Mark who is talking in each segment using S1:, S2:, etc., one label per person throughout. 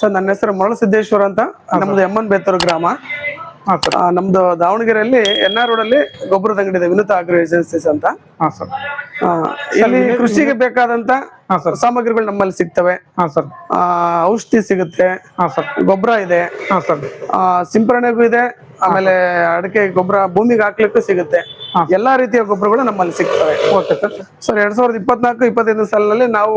S1: Sir ನನ್ನ ಹೆಸರು ಮರಳ ಸಿದ್ದೇಶ್ವರ ಅಂತ. ನಮ್ದು ಎಮ್ಮನ್ ಬೇತೂರು ಗ್ರಾಮ.
S2: ಹಾ ಸರ್.
S1: ಆ, ನಮ್ದು ದಾವಣಗೆರೆಯಲ್ಲಿ ಎನ್ ಆರ್ ರೋಡ್ ಅಲ್ಲಿ ಗೊಬ್ಬರದ ಅಂಗಡಿ ಇದೆ ವಿನೂತ ಅಗ್ರೋ ಏಜೆನ್ಸೀಸ್ ಅಂತ.
S2: ಹಾ ಸರ್.
S1: ಆ, ಇಲ್ಲಿ ಕೃಷಿಗೆ ಬೇಕಾದಂತ ಸಾಮಗ್ರಿಗಳು ನಮ್ಮಲ್ಲಿ ಸಿಗ್ತವೆ.
S2: ಹಾ ಸರ್.
S1: ಆ, ಔಷಧಿ ಸಿಗುತ್ತೆ.
S2: ಹಾ ಸರ್.
S1: ಗೊಬ್ಬರ ಇದೆ.
S2: ಹಾ ಸರ್.
S1: ಆ, ಸಿಂಪರಣೆಗೂ ಇದೆ. ಆಮೇಲೆ ಅಡಿಕೆ ಗೊಬ್ಬರ ಭೂಮಿಗೆ ಹಾಕ್ಲಿಕ್ಕೂ ಸಿಗುತ್ತೆ. ಎಲ್ಲಾ ರೀತಿಯ ಗೊಬ್ಬರಗಳು ನಮ್ಮಲ್ಲಿ ಸಿಗ್ತವೆ.
S2: Okay sir.
S1: ಸರ್ ಎರಡ್ ಸಾವಿರದ ಇಪ್ಪತ್ನಾಲ್ಕು ಇಪ್ಪತ್ತೈದು ಸಾಲಿನಲ್ಲಿ ನಾವು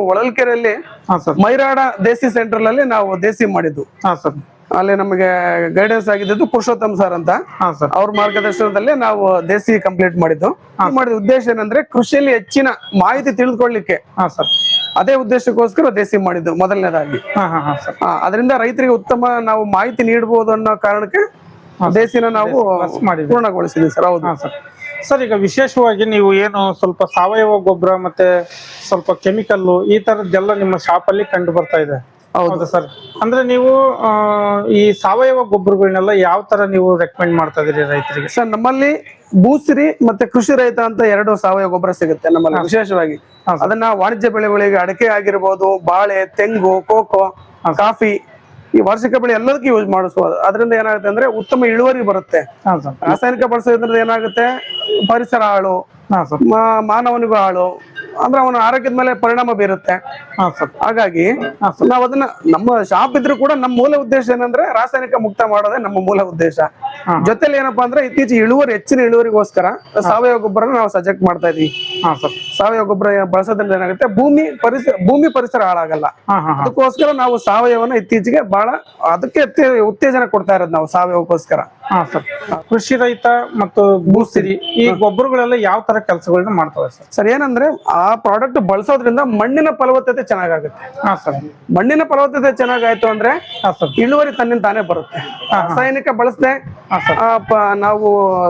S2: ಸರ್.
S1: ಮೈರಾಡ ದೇಸಿ ಸೆಂಟರ್ ಅಲ್ಲಿ ನಾವು ದೇಸಿ ಮಾಡಿದ್ದು.
S2: ಹಾ ಸರ್.
S1: ಅಲ್ಲಿ ನಮಗೆ ಗೈಡೆನ್ಸ್ ಆಗಿದ್ದು ಪುರುಷೋತ್ತಮ್ ಸರ್ ಅಂತ.
S2: ಹಾ ಸರ್.
S1: ಅವ್ರ ಮಾರ್ಗದರ್ಶನದಲ್ಲಿ ನಾವು ದೇಸಿ ಕಂಪ್ಲೀಟ್ ಮಾಡಿದ್ದು. ಮಾಡಿದ ಉದ್ದೇಶ ಏನಂದ್ರೆ ಕೃಷಿಯಲ್ಲಿ ಹೆಚ್ಚಿನ ಮಾಹಿತಿ ತಿಳಿದುಕೊಳ್ಳಿಕ್ಕೆ.
S2: ಹಾ ಸರ್.
S1: ಅದೇ ಉದ್ದೇಶಕ್ಕೋಸ್ಕರ ದೇಸಿ ಮಾಡಿದ್ದು ಮೊದಲನೇದಾಗಿ.
S2: ಹಾ ಹಾ ಹಾ ಸರ್.
S1: ಅದರಿಂದ ರೈತರಿಗೆ ಉತ್ತಮ ನಾವು ಮಾಹಿತಿ ನೀಡಬಹುದು ಅನ್ನೋ ಕಾರಣಕ್ಕೆ ದೇಸಿನ ನಾವು. ಪೂರ್ಣಗೊಳಿಸಿದ್ವಿ ಸರ್ ಹೌದು.
S2: ಸರ್. ಸರ್ ಈಗ ವಿಶೇಷವಾಗಿ ನೀವು ಏನು ಸ್ವಲ್ಪ ಸಾವಯವ ಗೊಬ್ಬರ ಮತ್ತೆ ಸ್ವಲ್ಪ ಕೆಮಿಕಲ್ ಈ ತರದ್ದೆಲ್ಲ ನಿಮ್ಮ ಶಾಪ್ ಅಲ್ಲಿ ಕಂಡು ಬರ್ತಾ ಇದೆ. ಹೌದು. ಸರ್? ಅಂದ್ರೆ ನೀವು ಈ ಸಾವಯವ ಗೊಬ್ಬರಗಳನ್ನೆಲ್ಲ ಯಾವ ತರ ನೀವು ರೆಕಮೆಂಡ್ ಮಾಡ್ತಾ ಇದೀರಿ ರೈತರಿಗೆ?
S1: ಸರ್ ನಮ್ಮಲ್ಲಿ ಭೂಸಿರಿ ಮತ್ತೆ ಕೃಷಿ ರೈತ ಅಂತ ಎರಡು ಸಾವಯವ ಗೊಬ್ಬರ ಸಿಗುತ್ತೆ ನಮ್ಮಲ್ಲಿ ವಿಶೇಷವಾಗಿ. ಅದನ್ನ ವಾಣಿಜ್ಯ ಬೆಳೆಗಳಿಗೆ ಅಡಕೆ ಆಗಿರ್ಬೋದು ಬಾಳೆ ತೆಂಗು ಕೋಕೋ ಕಾಫಿ ಈ ವಾರ್ಷಿಕ ಬೆಳೆ ಎಲ್ಲದಕ್ಕೂ ಯೂಸ್ ಮಾಡಿಸ್ಬೋದು ಅದರಿಂದ ಏನಾಗುತ್ತೆ ಅಂದ್ರೆ ಉತ್ತಮ ಇಳುವರಿ ಬರುತ್ತೆ. ರಾಸಾಯನಿಕ ಬಳಸೋದ್ರಿಂದ ಏನಾಗುತ್ತೆ? ಪರಿಸರ ಹಾಳು ಮಾನವನಿಗೂ ಹಾಳು ಅಂದ್ರೆ ಅವನ ಆರೋಗ್ಯದ ಮೇಲೆ ಪರಿಣಾಮ ಬೀರುತ್ತೆ. ಹಾಗಾಗಿ ನಾವು ಅದನ್ನ ನಮ್ಮ ಶಾಪ್ ಇದ್ರೂ ಕೂಡ ನಮ್ಮ ಮೂಲ ಉದ್ದೇಶ ಏನಂದ್ರೆ ರಾಸಾಯನಿಕ ಮುಕ್ತ ಮಾಡೋದೇ ನಮ್ಮ ಮೂಲ ಉದ್ದೇಶ. ಜೊತೆಲಿ ಏನಪ್ಪಾ ಅಂದ್ರೆ ಇತ್ತೀಚೆಗೆ ಇಳುವರಿ ಹೆಚ್ಚಿನ ಇಳುವರಿಗೋಸ್ಕರ ಸಾವಯವ ಗೊಬ್ಬರ ನಾವು ಸಜೆಕ್ಟ್ ಮಾಡ್ತಾ ಇದೀವಿ. ಸಾವಯವ ಗೊಬ್ಬರ ಬಳಸೋದ್ರಿಂದ ಏನಾಗುತ್ತೆ? ಭೂಮಿ ಪರಿಸರ ಭೂಮಿ ಪರಿಸರ ಹಾಳಾಗಲ್ಲ. ಅದಕ್ಕೋಸ್ಕರ ನಾವು ಸಾವಯವನ ಇತ್ತೀಚೆಗೆ ಬಹಳ ಅದಕ್ಕೆ ಉತ್ತೇಜನ ಕೊಡ್ತಾ ಇರೋದು ನಾವು ಸಾವಯವಕ್ಕೋಸ್ಕರ.
S2: ಹಾ ಸರ್. ಕೃಷಿ ರೈತ ಮತ್ತು ಭೂಸಿರಿ ಈ ಗೊಬ್ಬರಗಳೆಲ್ಲ ಯಾವ ತರ ಕೆಲಸಗಳನ್ನ ಮಾಡ್ತಾವೆ ಸರ್?
S1: ಸರ್ ಏನಂದ್ರೆ ಆ ಪ್ರಾಡಕ್ಟ್ ಬಳಸೋದ್ರಿಂದ ಮಣ್ಣಿನ ಫಲವತ್ತತೆ ಚೆನ್ನಾಗಾಗುತ್ತೆ.
S2: ಹಾ ಸರ್.
S1: ಮಣ್ಣಿನ ಫಲವತ್ತತೆ ಚೆನ್ನಾಗಾಯ್ತು ಅಂದ್ರೆ ಇಳುವರಿ ತನ್ನಿಂದ ತಾನೇ ಬರುತ್ತೆ. ರಾಸಾಯನಿಕ ಬಳಸದೆ ನಾವು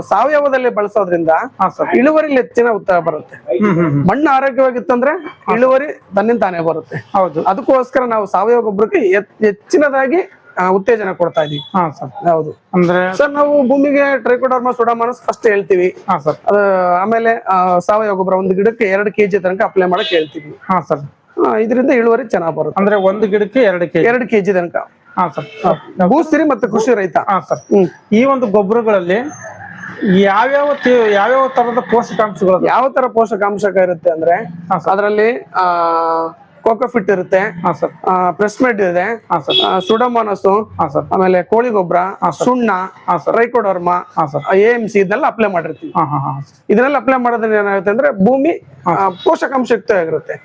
S1: ಸಾವಯವದಲ್ಲಿ ಬಳಸೋದ್ರಿಂದ ಇಳುವರಿ ಹೆಚ್ಚಿನ ಉತ್ತರ ಬರುತ್ತೆ.
S2: ಮಣ್ಣು ಆರೋಗ್ಯವಾಗಿತ್ತು ಅಂದ್ರೆ
S1: ಮಣ್ಣು ಆರೋಗ್ಯವಾಗಿತ್ತಂದ್ರೆ ಇಳುವರಿ ತನ್ನಿಂದ ತಾನೇ ಬರುತ್ತೆ.
S2: ಹೌದು.
S1: ಅದಕ್ಕೋಸ್ಕರ ನಾವು ಸಾವಯವ ಗೊಬ್ಬರಕ್ಕೆ ಹೆಚ್ಚಿನದಾಗಿ ಉತ್ತೇಜನ ಕೊಡ್ತಾ ಇದೀವಿ. ಹೌದು.
S2: ಅಂದ್ರೆ
S1: ಸರ್ ನಾವು ಭೂಮಿಗೆ ಟ್ರೈಕೋಡರ್ಮಾ ಸುಡಾಮಾನಸ್ ಫಸ್ಟ್ ಹೇಳ್ತೀವಿ. ಆಮೇಲೆ ಸಾವಯವ ಗೊಬ್ಬರ ಒಂದು ಗಿಡಕ್ಕೆ ಎರಡು ಕೆಜಿ ತನಕ ಅಪ್ಲೈ ಮಾಡಕ್ ಹೇಳ್ತೀವಿ.
S2: ಹಾ ಸರ್.
S1: ಆ, ಇದರಿಂದ ಇಳುವರಿ ಚೆನ್ನಾಗಿ ಬರುತ್ತೆ.
S2: ಅಂದ್ರೆ ಒಂದು ಗಿಡಕ್ಕೆ ಎರಡು ಕೆಜಿ.
S1: ಎರಡು ಕೆಜಿ ತನಕ.
S2: ಹಾ ಸರ್
S1: ಭೂಸಿರಿ ಮತ್ತು ಕೃಷಿ ರೈತ
S2: ಹಾ ಸರ್ ಈ ಒಂದು ಗೊಬ್ಬರಗಳಲ್ಲಿ ಯಾವ್ಯಾವ ಯಾವ್ಯಾವ ತರದ ಪೋಷಕಾಂಶಗಳು
S1: ಯಾವ ತರ ಪೋಷಕಾಂಶ ಇರುತ್ತೆ ಅಂದ್ರೆ ಅದರಲ್ಲಿ ಆ ಕೋಕೋಫಿಟ್ ಇರುತ್ತೆ ಪ್ರೆಸ್ಮೆಡ್ ಇದೆ ಸುಡಮಾನಸು
S2: ಹಾ ಸರ್
S1: ಆಮೇಲೆ ಕೋಳಿ ಗೊಬ್ಬರ ಸುಣ್ಣ
S2: ರೈಕೋಡರ್ಮ ಸರ್
S1: ಟ್ರೈಕೋಡರ್ಮಾ
S2: ಹಾ ಸರ್
S1: ಎ ಎಂ ಸಿ ಇದನ್ನೆಲ್ಲ ಅಪ್ಲೈ ಮಾಡಿರ್ತೀವಿ
S2: ಹಾ ಹಾ ಹಾ
S1: ಇದನ್ನೆಲ್ಲ ಅಪ್ಲೈ ಮಾಡೋದ್ರಿಂದ ಏನಾಗುತ್ತೆ ಅಂದ್ರೆ ಭೂಮಿ
S2: ಪೋಷಕಾಂಶಯುಕ್ತವಾಗಿರುತ್ತೆ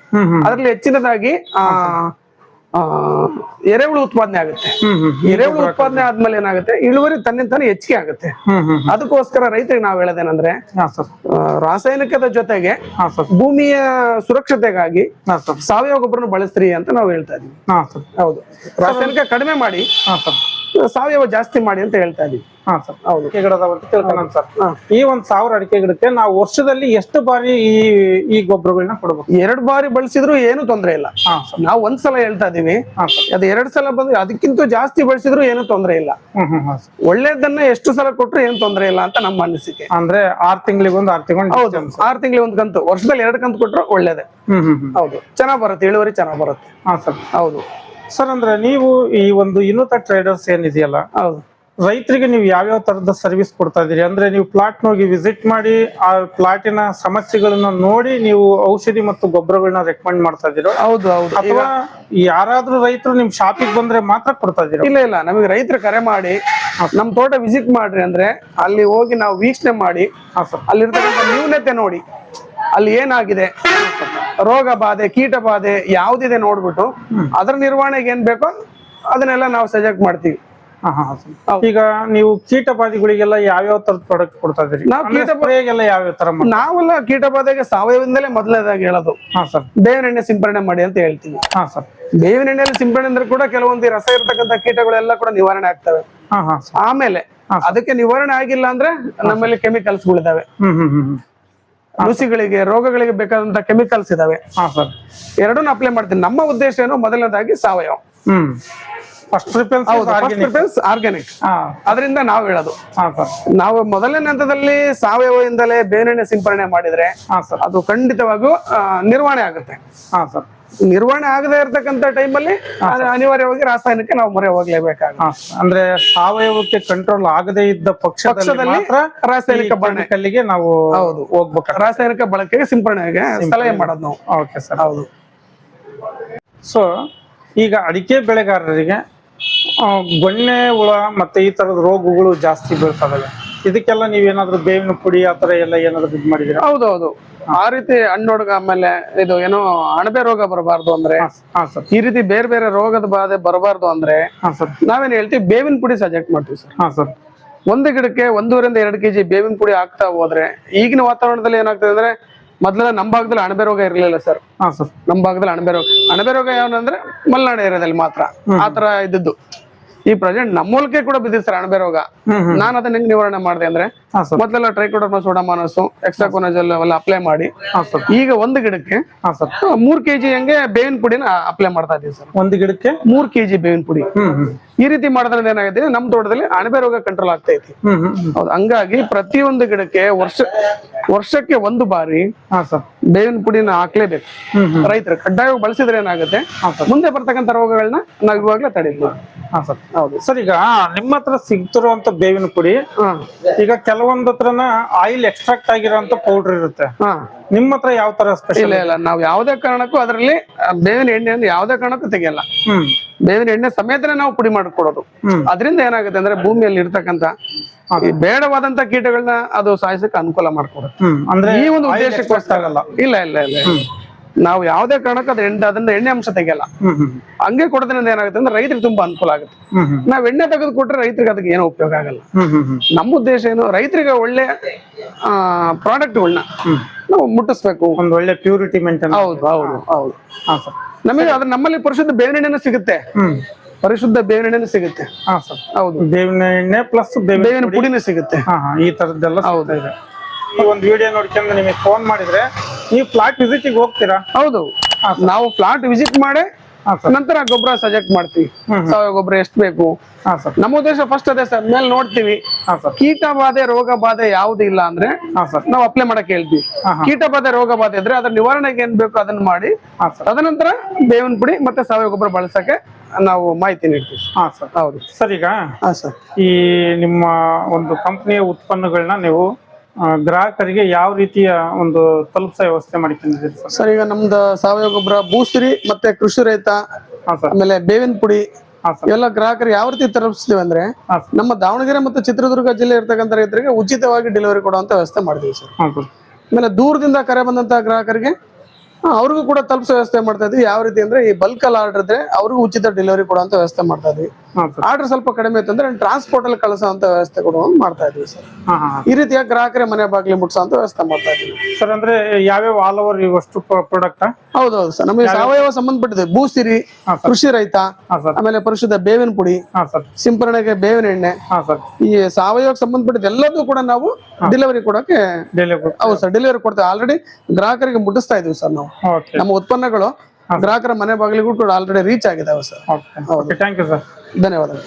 S1: ಅದರಲ್ಲಿ ಹೆಚ್ಚಿನದಾಗಿ ಆ, ಎರೆಹುಳು ಉತ್ಪಾದನೆ ಆಗುತ್ತೆ. ಎರೆಹುಳು ಉತ್ಪಾದನೆ ಆದ್ಮೇಲೆ ಏನಾಗುತ್ತೆ? ಇಳುವರಿ ತನ್ನಿಂದ ತಾನೇ ಹೆಚ್ಚಿಗೆ ಆಗುತ್ತೆ. ಅದಕ್ಕೋಸ್ಕರ ರೈತರಿಗೆ ನಾವು ಹೇಳದೇನಂದ್ರೆ
S2: ಹಾ ಸರ್.
S1: ರಾಸಾಯನಿಕದ ಜೊತೆಗೆ
S2: ಹಾ ಸರ್.
S1: ಭೂಮಿಯ ಸುರಕ್ಷತೆಗಾಗಿ ಸಾವಯವ ಗೊಬ್ಬರನ ಬಳಸ್ರಿ ಅಂತ ನಾವು ಹೇಳ್ತಾ ಇದೀವಿ.
S2: ಹಾ ಸರ್.
S1: ಹೌದು. ರಾಸಾಯನಿಕ ಕಡಿಮೆ ಮಾಡಿ
S2: ಹಾ ಸರ್.
S1: ಸಾವಯವ ಜಾಸ್ತಿ ಮಾಡಿ ಅಂತ ಹೇಳ್ತಾ ಇದೀವಿ.
S2: ಹಾ ಸರ್.
S1: ಹೌದು.
S2: ಅಡಿಕೆ ಗಿಡದ ತಿಳ್ಕೊಳ್ಳೋಣ ಸರ್. ಈ ಒಂದ್ ಸಾವಿರ ಅಡಿಕೆ ಗಿಡಕ್ಕೆ ನಾವು ವರ್ಷದಲ್ಲಿ ಎಷ್ಟು ಬಾರಿ ಈ ಈ ಗೊಬ್ಬರಗಳನ್ನ ಕೊಡ್ಬೇಕು?
S1: ಎರಡ್ ಬಾರಿ ಬಳಸಿದ್ರು ಏನು ತೊಂದರೆ ಇಲ್ಲ. ನಾವು ಒಂದ್ಸಲ ಹೇಳ್ತಾ ಇದೀವಿ. ಅದು ಎರಡ್ ಸಲ ಬಂದ್ರೆ ಅದಕ್ಕಿಂತ ಜಾಸ್ತಿ ಬಳಸಿದ್ರು ಏನು ತೊಂದರೆ ಇಲ್ಲ. ಒಳ್ಳೇದನ್ನ ಎಷ್ಟು ಸಲ ಕೊಟ್ರು ಏನು ತೊಂದರೆ ಇಲ್ಲ ಅಂತ ನಮ್ಮ ಅನಿಸಿಕೆ.
S2: ಅಂದ್ರೆ ಆರ್ ತಿಂಗಳಿಗೊಂದು ಆರ್ ತಿಂಗಳು
S1: ಹೌದು. ಆರ್ ತಿಂಗಳಿಗೆ ಒಂದ್ ಕಂತು. ವರ್ಷದಲ್ಲಿ ಎರಡು ಕಂತು ಕೊಟ್ರು ಒಳ್ಳೇದೇ.
S2: ಹ್ಮ್ ಹ್ಮ್ ಹ್ಮ್.
S1: ಹೌದು. ಚೆನ್ನಾಗ್ ಬರುತ್ತೆ. ಇಳುವರಿ ಚೆನ್ನಾಗ್ ಬರುತ್ತೆ.
S2: ಹಾ ಸರ್.
S1: ಹೌದು.
S2: ಸರ್ ಅಂದ್ರೆ ನೀವು ಈ ಒಂದು ಇನ್ನೂತ ಟ್ರೇಡರ್ಸ್ ಏನಿದೆಯಲ್ಲ
S1: ಹೌದು.
S2: ರೈತರಿಗೆ ನೀವು ಯಾವ್ಯಾವ ತರದ ಸರ್ವಿಸ್ ಕೊಡ್ತಾ ಇದೀರಿ ಅಂದ್ರೆ ನೀವು ಪ್ಲಾಟ್ ಹೋಗಿ ವಿಸಿಟ್ ಮಾಡಿ ಆ ಪ್ಲಾಟಿನ ಸಮಸ್ಯೆಗಳನ್ನ ನೋಡಿ ನೀವು ಔಷಧಿ ಮತ್ತು ಗೊಬ್ಬರಗಳನ್ನ ರೆಕಮೆಂಡ್ ಮಾಡ್ತಾ ಇದೀರೋ
S1: ಹೌದು ಹೌದು.
S2: ಅಥವಾ ಯಾರಾದ್ರೂ ರೈತರು ನಿಮ್ ಶಾಪಿಗೆ ಬಂದ್ರೆ ಮಾತ್ರ ಕೊಡ್ತಾ ಇದೀರೋ
S1: ಇಲ್ಲ ಇಲ್ಲ. ನಮಗೆ ರೈತರು ಕರೆ ಮಾಡಿ ನಮ್ ತೋಟ ವಿಸಿಟ್ ಮಾಡ್ರಿ ಅಂದ್ರೆ ಅಲ್ಲಿ ಹೋಗಿ ನಾವು ವೀಕ್ಷಣೆ ಮಾಡಿ ಅಲ್ಲಿರ್ತಕ್ಕಂಥ ನ್ಯೂನತೆ ನೋಡಿ. ಅಲ್ಲಿ ಏನಾಗಿದೆ? ರೋಗ ಬಾಧೆ ಕೀಟ ಬಾಧೆ ಯಾವ್ದಿದೆ ನೋಡ್ಬಿಟ್ಟು ಅದರ ನಿರ್ವಹಣೆಗೆ ಏನ್ ಬೇಕೋ ಅದನ್ನೆಲ್ಲ ನಾವು ಸಜೆಕ್ಟ್ ಮಾಡ್ತೀವಿ.
S2: ಈಗ ನೀವು ಯಾವ ಯಾವ್ಯಾವ ತರದ ಪ್ರಾಡಕ್ಟ್ ಕೊಡ್ತಾ ಇದ್ರಿ
S1: ನಾವು ಕೀಟ
S2: ಸ್ಪ್ರೇಗೆಲ್ಲ ಯಾವ್ಯಾವ ತರ
S1: ನಾವೆಲ್ಲ ಕೀಟ ಬಾಧೆಗೆ ಸಾವಯವದಿಂದಲೇ ಮೊದಲನೇದಾಗಿ ಹೇಳೋದು.
S2: ಹಾ ಸರ್.
S1: ಬೇವಿನ ಎಣ್ಣೆ ಸಿಂಪರಣೆ ಮಾಡಿ ಅಂತ ಹೇಳ್ತೀವಿ.
S2: ಹಾ ಸರ್.
S1: ಬೇವಿನ ಎಣ್ಣೆಯಲ್ಲಿ ಸಿಂಪರಣೆ ಅಂದ್ರೆ ಕೂಡ ಕೆಲವೊಂದು ರಸ ಇರತಕ್ಕಂತ ಕೀಟಗಳೆಲ್ಲ ಕೂಡ ನಿವಾರಣೆ ಆಗ್ತವೆ. ಆಮೇಲೆ ಅದಕ್ಕೆ ನಿವಾರಣೆ ಆಗಿಲ್ಲ ಅಂದ್ರೆ ನಮ್ಮಲ್ಲಿ ಕೆಮಿಕಲ್ಸ್ ಗಳಿದಾವೆ.
S2: ಹ್ಮ್ ಹ್ಮ್ ಹ್ಮ್ ಹ್ಮ್.
S1: ನುಸಿಗಳಿಗೆ ರೋಗಗಳಿಗೆ ಬೇಕಾದಂತ ಕೆಮಿಕಲ್ಸ್ ಇದಾವೆ.
S2: ಹಾ ಸರ್.
S1: ಎರಡನ್ನೂ ಅಪ್ಲೈ ಮಾಡ್ತೀನಿ. ನಮ್ಮ ಉದ್ದೇಶ ಏನು? ಮೊದಲನೇದಾಗಿ ಸಾವಯವ.
S2: ಹ್ಮ್. ಫಸ್ಟ್ ಪ್ರಿಫರೆನ್ಸ್ ಆರ್ಗ್ಯಾನಿಕ್
S1: ಅದರಿಂದ ನಾವು ಹೇಳೋದು.
S2: ಹಾ ಸರ್.
S1: ನಾವು ಮೊದಲನೇ ಹಂತದಲ್ಲಿ ಸಾವಯವದಿಂದಲೇ ಬೇನೆಣ್ಣೆ ಸಿಂಪರಣೆ ಮಾಡಿದ್ರೆ
S2: ಹಾ ಸರ್.
S1: ಅದು ಖಂಡಿತವಾಗೂ ನಿರ್ವಹಣೆ ಆಗುತ್ತೆ.
S2: ಹಾ ಸರ್.
S1: ನಿರ್ವಹಣೆ ಆಗದೆ ಇರತಕ್ಕಂತ ಟೈಮಲ್ಲಿ ಅನಿವಾರ್ಯವಾಗಿ ರಾಸಾಯನಿಕ ನಾವು ಮೊರೆ
S2: ಹೋಗ್ಲೇಬೇಕಾಗ ಅಂದ್ರೆ ಸಾವಯವಕ್ಕೆ ಕಂಟ್ರೋಲ್ ಆಗದೇ ಇದ್ದ ಪಕ್ಷದಲ್ಲಿ
S1: ರಾಸಾಯನಿಕ ಬಳಕೆ.
S2: ನಾವು
S1: ಹೌದು.
S2: ಹೋಗ್ಬೇಕು
S1: ರಾಸಾಯನಿಕ ಬಳಕೆಗೆ ಸಿಂಪರಣೆಗೆ ಸಲಹೆ ಮಾಡೋದು ನಾವು.
S2: Okay sir.
S1: ಹೌದು.
S2: ಸೊ ಈಗ ಅಡಿಕೆ ಬೆಳೆಗಾರರಿಗೆ ಗೊಣ್ಣೆ ಹುಳ ಮತ್ತೆ ಈ ತರದ ರೋಗಗಳು ಜಾಸ್ತಿ ಬೀಳ್ತಾವಲ್ಲ ಇದಕ್ಕೆಲ್ಲ ನೀವೇನಾದ್ರೂ ಬೇವಿನ ಪುಡಿ ಆತರ ತರ ಎಲ್ಲ ಏನಾದ್ರು ಇದು ಮಾಡಿದಿರಾ
S1: ಹೌದೌದು. ಆ ರೀತಿ ಹಣ್ಣೊಡ್ಗ ಆಮೇಲೆ ಇದು ಏನೋ ಅಣಬೆ ರೋಗ ಬರಬಾರ್ದು ಅಂದ್ರೆ
S2: ಹಾ ಸರ್.
S1: ಈ ರೀತಿ ಬೇರೆ ಬೇರೆ ರೋಗದ ಬಾಧೆ ಬರಬಾರ್ದು ಅಂದ್ರೆ
S2: ಹಾ ಸರ್.
S1: ನಾವೇನ್ ಹೇಳ್ತೀವಿ ಬೇವಿನ ಪುಡಿ ಸಜೆಕ್ಟ್ ಮಾಡ್ತೀವಿ ಸರ್.
S2: ಹಾ ಸರ್.
S1: ಒಂದು ಗಿಡಕ್ಕೆ ಒಂದೂವರಿಂದ ಎರಡು ಕೆಜಿ ಬೇವಿನ ಪುಡಿ ಹಾಕ್ತಾ ಹೋದ್ರೆ ಈಗಿನ ವಾತಾವರಣದಲ್ಲಿ ಏನಾಗ್ತದೆ ಅಂದ್ರೆ ಮೊದಲೆಲ್ಲ ನಮ್ಮ ಭಾಗದಲ್ಲಿ ಅಣಬೆ ರೋಗ ಇರಲಿಲ್ಲ ಸರ್.
S2: ಹಾ ಸರ್.
S1: ನಮ್ಮ ಭಾಗದಲ್ಲಿ ಅಣಬೆ ರೋಗ ಅಣಬೆ ರೋಗ ಯಾವ್ದಂದ್ರೆ ಮಲೆನಾಡು ಏರಿಯಾದಲ್ಲಿ ಮಾತ್ರ. ಆತರ ತರ ಇದ್ದದ್ದು. ಈ ಪ್ರೆಸೆಂಟ್ ನಮ್ಮ ಮೂಲಕ್ಕೆ ಕೂಡ ಬಿದ್ದಿದೆ ಸರ್ ಅಣಬೆ ರೋಗ ನಾನು ಅದನ್ನ ಹೆಂಗ್ ನಿವಾರಣೆ ಮಾಡಿದೆ ಅಂದ್ರೆ ಮೊದಲೆಲ್ಲ ಟ್ರೈಕೋಡರ್ಮಾ ಸೋಡಮಾನಸು ಎಕ್ಸಾಕೋನಜಲ್ ಅವೆಲ್ಲ ಅಪ್ಲೈ ಮಾಡಿ. ಈಗ ಒಂದು ಗಿಡಕ್ಕೆ ಮೂರ್ ಕೆಜಿ ಹಂಗೆ ಬೇವಿನ ಪುಡಿನ ಅಪ್ಲೈ ಮಾಡ್ತಾ ಇದೀವಿ ಸರ್.
S2: ಒಂದು ಗಿಡಕ್ಕೆ?
S1: ಮೂರ್ ಕೆಜಿ ಬೇವಿನ ಪುಡಿ. ಈ ರೀತಿ ಮಾಡೋದ್ರಿಂದ ಏನಾಗಿದೆ ನಮ್ ತೋಟದಲ್ಲಿ ಅಣಬೆ ರೋಗ ಕಂಟ್ರೋಲ್ ಆಗ್ತಾ ಐತಿ. ಹೌದು ಹಂಗಾಗಿ ಪ್ರತಿಯೊಂದು ಗಿಡಕ್ಕೆ ವರ್ಷ ವರ್ಷಕ್ಕೆ ಒಂದು ಬಾರಿ
S2: ಹಾ ಸರ್.
S1: ಬೇವಿನ ಪುಡಿನ ಹಾಕ್ಲೇಬೇಕು. ರೈತರು ಕಡ್ಡಾಯವಾಗಿ ಬಳಸಿದ್ರೆ ಏನಾಗುತ್ತೆ? ಮುಂದೆ ಬರ್ತಕ್ಕಂಥ ರೋಗಗಳನ್ನ ನಾವು ಇವಾಗಲೇ ತಡೀಬಹುದು
S2: ಹಾ ಸರ್.
S1: ಹೌದು.
S2: ಸರ್ ಈಗ ನಿಮ್ಮ ಹತ್ರ ಸಿಗ್ತಿರುವಂತ ಬೇವಿನ ಪುಡಿ ಈಗ ಕೆಲವೊಂದ್ ಹತ್ರನ ಆಯಿಲ್ ಎಕ್ಸ್ಟ್ರಾಕ್ಟ್ ಆಗಿರೋಂತ ಪೌಡರ್ ಇರುತ್ತೆ ನಿಮ್ಮ ಹತ್ರ ಯಾವ ತರ ಸ್ಪೆಷಲ್
S1: ಇಲ್ಲ ಇಲ್ಲ. ನಾವು ಯಾವುದೇ ಕಾರಣಕ್ಕೂ ಅದರಲ್ಲಿ ಬೇವಿನ ಎಣ್ಣೆಯನ್ನು ಯಾವುದೇ ಕಾರಣಕ್ಕೂ ತೆಗಿಯಲ್ಲ. ಬೇವಿನ ಎಣ್ಣೆ ಸಮೇತನೇ ನಾವು ಪುಡಿ ಮಾಡಿಕೊಡೋದು. ಅದರಿಂದ ಏನಾಗುತ್ತೆ ಅಂದ್ರೆ ಭೂಮಿಯಲ್ಲಿ ಇರ್ತಕ್ಕಂತ ಬೇಡವಾದಂತ ಕೀಟಗಳನ್ನ ಅದು ಸಾಯಿಸಕ್ಕೆ ಅನುಕೂಲ ಮಾಡ್ಕೊಡುತ್ತೆ.
S2: ಅಂದ್ರೆ
S1: ಈ ಒಂದು
S2: ಉದ್ದೇಶಕ್ಕೆ
S1: ಉದ್ದೇಶಕ್ಕೋಸ್ಕರ ಇಲ್ಲ ಇಲ್ಲ ಇಲ್ಲ. ನಾವು ಯಾವುದೇ ಕಾರಣಕ್ಕೂ ಅದ್ರ ಎಣ್ಣೆ ಅದನ್ನ ಎಣ್ಣೆ ಅಂಶ ತೆಗೆಯಲ್ಲ. ಹಂಗೆ ಕೊಡೋದ್ರಿಂದ ಏನಾಗುತ್ತೆ ಅಂದ್ರೆ ರೈತರಿಗೆ ತುಂಬಾ ಅನುಕೂಲ ಆಗುತ್ತೆ. ನಾವ್ ಎಣ್ಣೆ ತೆಗೆದು ಕೊಟ್ರೆ ರೈತರಿಗೆ ಅದಕ್ಕೆ ಏನೂ ಉಪಯೋಗ ಆಗಲ್ಲ. ನಮ್ಮ ಉದ್ದೇಶ ಏನು ರೈತರಿಗೆ ಒಳ್ಳೆ ಪ್ರಾಡಕ್ಟ್ಗಳನ್ನ. ನಾವು ಮುಟ್ಟಿಸ್ಬೇಕು.
S2: ಒಂದು ಒಳ್ಳೆ ಪ್ಯೂರಿಟಿ ಮೇಂಟೈನ್
S1: ಹೌದು ಹೌದು ಹೌದು. ನಮಗೆ ಅದ್ರ ನಮ್ಮಲ್ಲಿ ಪರಿಶುದ್ಧ ಬೇವಿನ ಎಣ್ಣೆನೂ ಸಿಗುತ್ತೆ. ಪರಿಶುದ್ಧ ಬೇವಿನೆಣ್ಣೆ ಸಿಗುತ್ತೆ. ಹೌದು.
S2: ಬೇವಿನ ಎಣ್ಣೆ ಪ್ಲಸ್ ಬೇವಿನ
S1: ಪುಡಿನೂ ಸಿಗುತ್ತೆ.
S2: ಈ ತರದ್ದೆಲ್ಲ ಹೌದು. ಇದೆ. ಈ ಒಂದು ವಿಡಿಯೋ ನೋಡ್ಕೊಂಡು ನಿಮಗೆ ಫೋನ್ ಮಾಡಿದ್ರೆ ನೀವು ಫ್ಲಾಟ್ ವಿಸಿಟಿಗೆ ಹೋಗ್ತೀರಾ?
S1: ಹೌದು. ನಾವು ಫ್ಲಾಟ್ ವಿಸಿಟ್ ಮಾಡಿ ನಂತರ ಗೊಬ್ಬರ ಸಜೆಕ್ಟ್ ಮಾಡ್ತೀವಿ. ಸಾವಯವ ಗೊಬ್ಬರ ಎಷ್ಟು ಬೇಕು? ನಮ್ಮ ಉದ್ದೇಶ ಫಸ್ಟ್ ಅದೇ ಸರ್ ಮೇಲೆ ನೋಡ್ತೀವಿ. ಕೀಟ ಬಾಧೆ ರೋಗ ಬಾಧೆ ಯಾವ್ದು ಇಲ್ಲ ಅಂದ್ರೆ ನಾವು ಅಪ್ಲೈ ಮಾಡಕ್ ಹೇಳ್ತೀವಿ. ಕೀಟ ಬಾಧೆ ರೋಗ ಬಾಧೆ ಇದ್ರೆ ಅದ್ರ ನಿವಾರಣೆಗೆ ಏನ್ ಬೇಕು ಅದನ್ನ ಮಾಡಿ
S2: ಹಾ ಸರ್.
S1: ತದನಂತರ ಬೇವಿನ ಪುಡಿ ಮತ್ತೆ ಸಾವಯವ ಗೊಬ್ಬರ ಬಳಸಕ್ಕೆ ನಾವು ಮಾಹಿತಿ ನೀಡ್ತೀವಿ.
S2: ಹಾ ಸರ್.
S1: ಹೌದು.
S2: ಸರ್ ಈಗ ಈ ನಿಮ್ಮ ಒಂದು ಕಂಪನಿಯ ಉತ್ಪನ್ನಗಳನ್ನ ನೀವು ಗ್ರಾಹಕರಿಗೆ ಯಾವ ರೀತಿಯ ಒಂದು ತಲುಪಿಸ ವ್ಯವಸ್ಥೆ ಮಾಡಿಕೊಂಡಿದ್ದೀರಿ ಸರ್?
S1: ಸರ್ ಈಗ ನಮ್ದು ಸಾವಯವ ಗೊಬ್ಬರ ಭೂಸಿರಿ ಮತ್ತೆ ಕೃಷಿ ರೈತ
S2: ಹಾ ಸರ್.
S1: ಆಮೇಲೆ ಬೇವಿನ ಪುಡಿ
S2: ಹಾಂ ಸರ್.
S1: ಇವೆಲ್ಲ ಗ್ರಾಹಕರು ಯಾವ ರೀತಿ ತಲುಪಿಸ್ತೀವಿ ಅಂದ್ರೆ
S2: ಹಾ ಸರ್.
S1: ನಮ್ಮ ದಾವಣಗೆರೆ ಮತ್ತು ಚಿತ್ರದುರ್ಗ ಜಿಲ್ಲೆ ಇರ್ತಕ್ಕಂಥ ರೈತರಿಗೆ ಉಚಿತವಾಗಿ ಡೆಲಿವರಿ ಕೊಡುವಂತ ವ್ಯವಸ್ಥೆ ಮಾಡಿದೀವಿ ಸರ್.
S2: ಹಾಂ ಸರ್.
S1: ಆಮೇಲೆ ದೂರದಿಂದ ಕರೆ ಬಂದಂತ ಗ್ರಾಹಕರಿಗೆ ಆ, ಅವ್ರಿಗೂ ಕೂಡ ತಲುಪಿಸೋ ವ್ಯವಸ್ಥೆ ಮಾಡ್ತಾ ಇದ್ವಿ ಯಾವ ರೀತಿ ಅಂದ್ರೆ ಈ ಬಲ್ಕಲ್ಲಿ ಆರ್ಡರ್ ಇದ್ರೆ ಅವ್ರಿಗೂ ಉಚಿತ ಡೆಲಿವರಿ ಕೊಡುವಂತ ವ್ಯವಸ್ಥೆ ಮಾಡ್ತಾ ಇದ್ವಿ ಆರ್ಡರ್ ಸ್ವಲ್ಪ ಕಡಿಮೆ ಇತ್ತು ಅಂದ್ರೆ ಟ್ರಾನ್ಸ್ಪೋರ್ಟ್ ಅಲ್ಲಿ ಕಳಿಸೋಂತ ವ್ಯವಸ್ಥೆ ಕೊಡುವ ಮಾಡ್ತಾ ಇದೀವಿ ಸರ್. ಈ ರೀತಿಯ ಗ್ರಾಹಕರೇ ಮನೆ ಬಾಗಿಲು ಮುಟ್ಸೋಂತ ವ್ಯವಸ್ಥೆ ಮಾಡ್ತಾ ಇದೀವಿ
S2: ಸರ್ ಅಂದ್ರೆ ಯಾವ್ಯಾವ ಆಲ್ ಓವರ್ ಇವಷ್ಟು ಪ್ರಾಡಕ್ಟ್
S1: ಹೌದೌದು ಸರ್. ನಮಗೆ ಸಾವಯವ ಸಂಬಂಧಪಟ್ಟಿದೆ. ಭೂಸಿರಿ ಕೃಷಿ ರೈತ ಆಮೇಲೆ ಪರಿಶುದ್ಧ ಬೇವಿನ ಪುಡಿ ಸಿಂಪರಣೆಗೆ ಬೇವಿನ ಎಣ್ಣೆ ಈ ಸಾವಯವಕ್ಕೆ ಸಂಬಂಧಪಟ್ಟಿದೆ ಎಲ್ಲದೂ ಕೂಡ ನಾವು ಡೆಲಿವರಿ ಕೊಡಕ್ಕೆ ಹೌದು ಸರ್ ಡೆಲಿವರಿ ಕೊಡ್ತೇವೆ. ಆಲ್ರೆಡಿ ಗ್ರಾಹಕರಿಗೆ ಮುಟ್ಟಿಸ್ತಾ ಇದೀವಿ ಸರ್ ನಾವು.
S2: ಓಕೆ
S1: ನಮ್ಮ ಉತ್ಪನ್ನಗಳು ಗ್ರಾಹಕರ ಮನೆ ಬಾಗಿಲಿಗೂ ಕೂಡ ಆಲ್ರೆಡಿ ರೀಚ್ ಆಗಿದಾವೆ ಸರ್.
S2: ಥ್ಯಾಂಕ್ ಯು ಸರ್
S1: धन्यवाद।